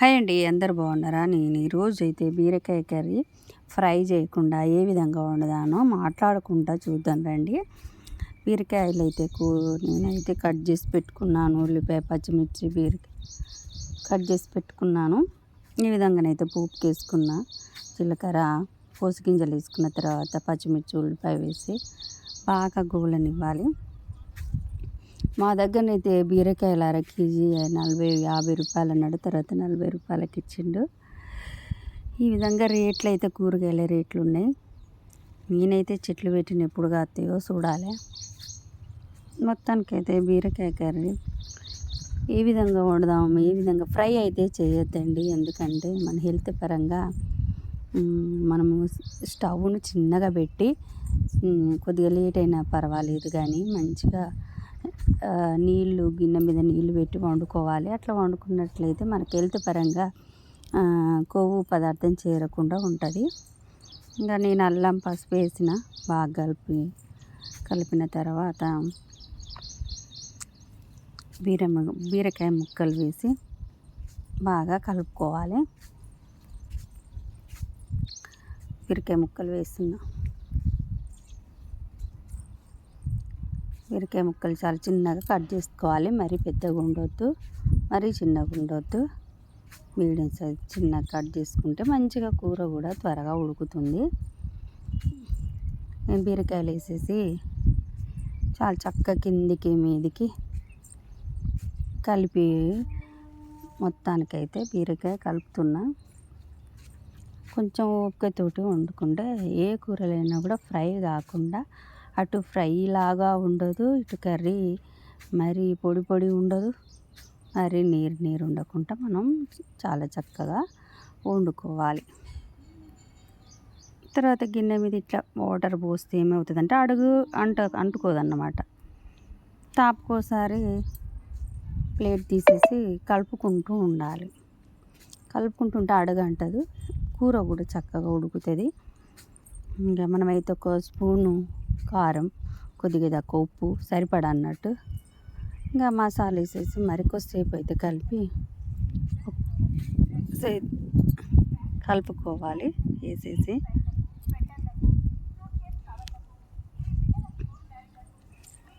Hi అండి అందరు బాగున్నారా? నేను ఈరోజు అయితే బీరకాయ కర్రీ ఫ్రై చేయకుండా ఏ విధంగా వండుదానో మాట్లాడుకుంటా చూద్దాం రండి. బీరకాయలు అయితే కూ నేనైతే కట్ చేసి పెట్టుకున్నాను ఉల్లిపాయ పచ్చిమిర్చి బీరకాయ కట్ చేసి పెట్టుకున్నాను. ఈ విధంగానైతే పోపుకి వేసుకున్న జీలకర్ర పోసి గింజలు వేసుకున్న తర్వాత పచ్చిమిర్చి ఉల్లిపాయ వేసి బాగా గోలనివ్వాలి. మా దగ్గరనైతే బీరకాయలు అర కేజీ నలభై యాభై రూపాయలు అన్నాడు. తర్వాత నలభై రూపాయలకి ఇచ్చిండు. ఈ విధంగా రేట్లు అయితే కూరగాయల రేట్లు ఉన్నాయి నేనైతే చెట్లు పెట్టిన ఎప్పుడు కాస్తాయో చూడాలి. మొత్తానికైతే బీరకాయ కర్రీ ఏ విధంగా వండుదాం ఏ విధంగా ఫ్రై అయితే చేయొద్దండి. ఎందుకంటే మన హెల్త్ పరంగా మనము స్టవ్ను చిన్నగా పెట్టి కొద్దిగా లేట్ అయినా పర్వాలేదు. కానీ మంచిగా నీళ్ళు గిన్నె మీద నీళ్ళు పెట్టి వండుకోవాలి. అట్లా వండుకున్నట్లయితే మనకి హెల్త్ పరంగా కొవ్వు పదార్థం చేరకుండా ఉంటుంది. ఇంకా నేను అల్లం పసుపు వేసిన బాగా కలిపి కలిపిన తర్వాత బీర బీరకాయ ముక్కలు వేసి బాగా కలుపుకోవాలి. బీరకాయ ముక్కలు వేస్తున్నా. బీరకాయ ముక్కలు చాలా చిన్నగా కట్ చేసుకోవాలి. మరీ పెద్దగా ఉండొద్దు మరీ చిన్నగా ఉండొద్దు. మీడియం సైజ్ చిన్నగా కట్ చేసుకుంటే మంచిగా కూర కూడా త్వరగా ఉడుకుతుంది. నేను బీరకాయలు వేసేసి చాలా చక్కగా కిందికి మీదికి కలిపి మొత్తానికైతే బీరకాయ కలుపుతున్నా. కొంచెం ఓపికతోటి వండుకుంటే ఏ కూరలైనా కూడా ఫ్రై కాకుండా అటు ఫ్రై లాగా ఉండదు ఇటు కర్రీ మరి పొడి పొడి ఉండదు. మరి నీరు నీరు ఉండకుండా మనం చాలా చక్కగా వండుకోవాలి. తర్వాత గిన్నె మీద ఇట్లా వాటర్ పోస్తే ఏమవుతుందంటే అడుగు అంట అంటుకోదన్నమాట. తాపుకోసారి ప్లేట్ తీసేసి కలుపుకుంటూ ఉండాలి. కలుపుకుంటుంటే అడుగు అంటదు కూర కూడా చక్కగా ఉడుకుతుంది. ఇంకా మనమైతే ఒక స్పూను కారం కొద్దిగా తక్కువ ఉప్పు సరిపడా అన్నట్టు. ఇంకా మసాలా వేసేసి మరి కొద్దిసేపు అయితే కలిపి కలుపుకోవాలి వేసేసి.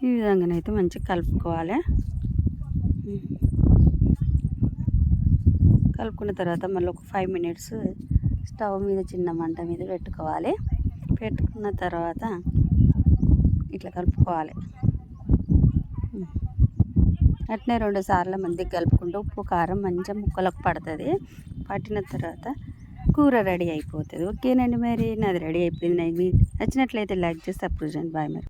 ఈ విధంగానైతే మంచిగా కలుపుకోవాలి. కలుపుకున్న తర్వాత మళ్ళీ ఒక ఫైవ్ మినిట్స్ స్టవ్ మీద చిన్న మంట మీద పెట్టుకోవాలి. పెట్టుకున్న తర్వాత ఇట్లా కలుపుకోవాలి. అట్నే రెండు సార్లు మందికి కలుపుకుంటూ ఉప్పు కారం మంచిగా ముక్కలకు పడుతుంది. పట్టిన తర్వాత కూర రెడీ అయిపోతుంది. ఓకేనండి మరి? నాది రెడీ అయిపోయింది. నచ్చినట్లయితే లైక్ చేసి సపోర్ట్ బాయ్ మరి.